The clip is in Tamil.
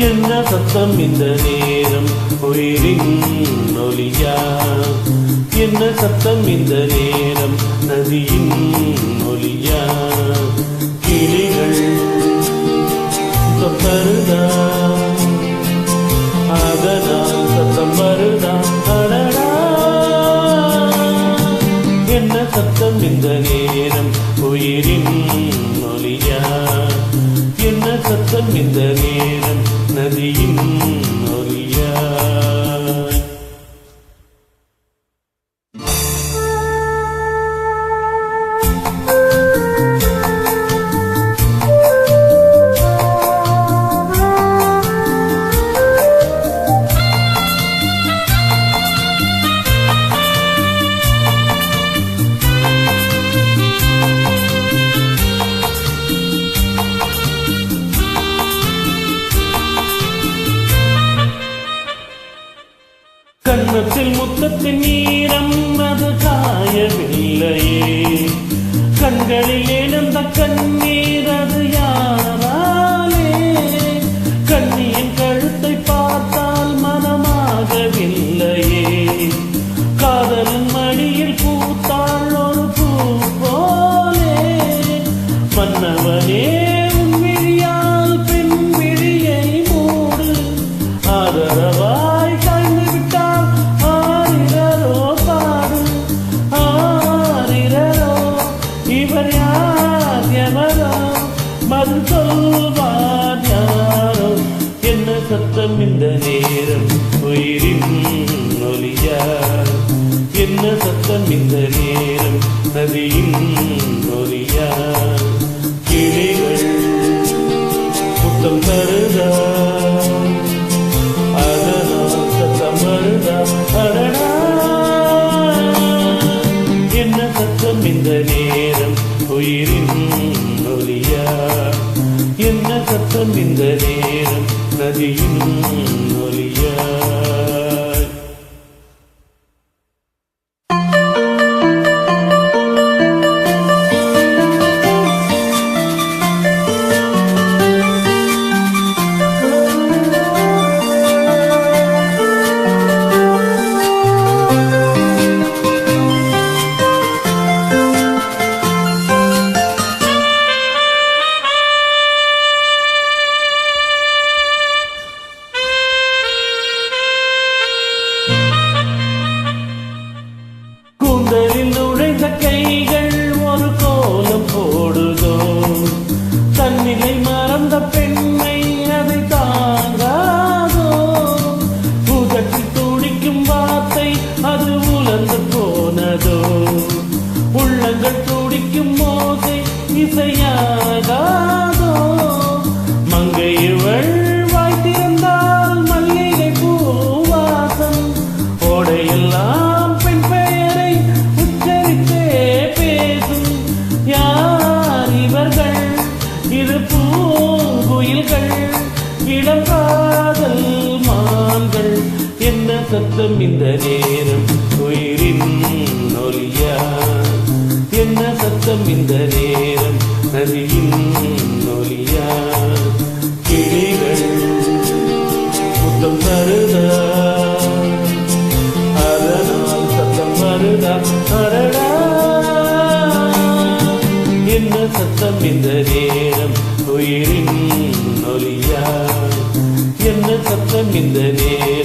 என்ன சத்தம் இந்த நேரம்? உயிரின் ஒலியா? என்ன சத்தம் இந்த நேரம்? நதியின் ஒலியா? கிளிகள் தொப்பருதா அதனால் சத்தம் வருதா? அடடா! என்ன சத்தம் இந்த நேரம்? உயிரின் சத்தம் இந்த நேரம் நதியின் கன்னத்தில் முத்தத்தின் நீரம் அது காயவில்லையே கண்களில் ஏனந்த கண்ணீர் அது யாராலே? கண்ணியின் கழுத்தை பார்த்தால் மனமாகவில்லையே. காதலின் மடியில் பூத்தாள் ஒரு பூ போலே. மன்னவனே சொல்வார் யாரோ என்ன சத்தம் இந்த நேரம்? உயிரின் ஒலியா என்ன சத்தம் இந்த நேரம்? நதியின் ஒலியா கிளிகள் முத்தம் தருதா? அதனால் சத்தம் வருதா அடடா என்ன சத்தம் இந்த நேரம்? உயிரின் இந்த நேரம் நதியின் சத்தம் இந்த நேரம். உயிரின் ஒலியா என்ன சத்தம் இந்த நேரம்? நதியின் ஒலியா கிளிகள் புத்தம் தருதா? அதனால் சத்தம் வருதா? அடடா என்ன சத்தம் இந்த நேரம்? உயிரின் ஒலியா என்ன சத்தம் இந்த நேரம்?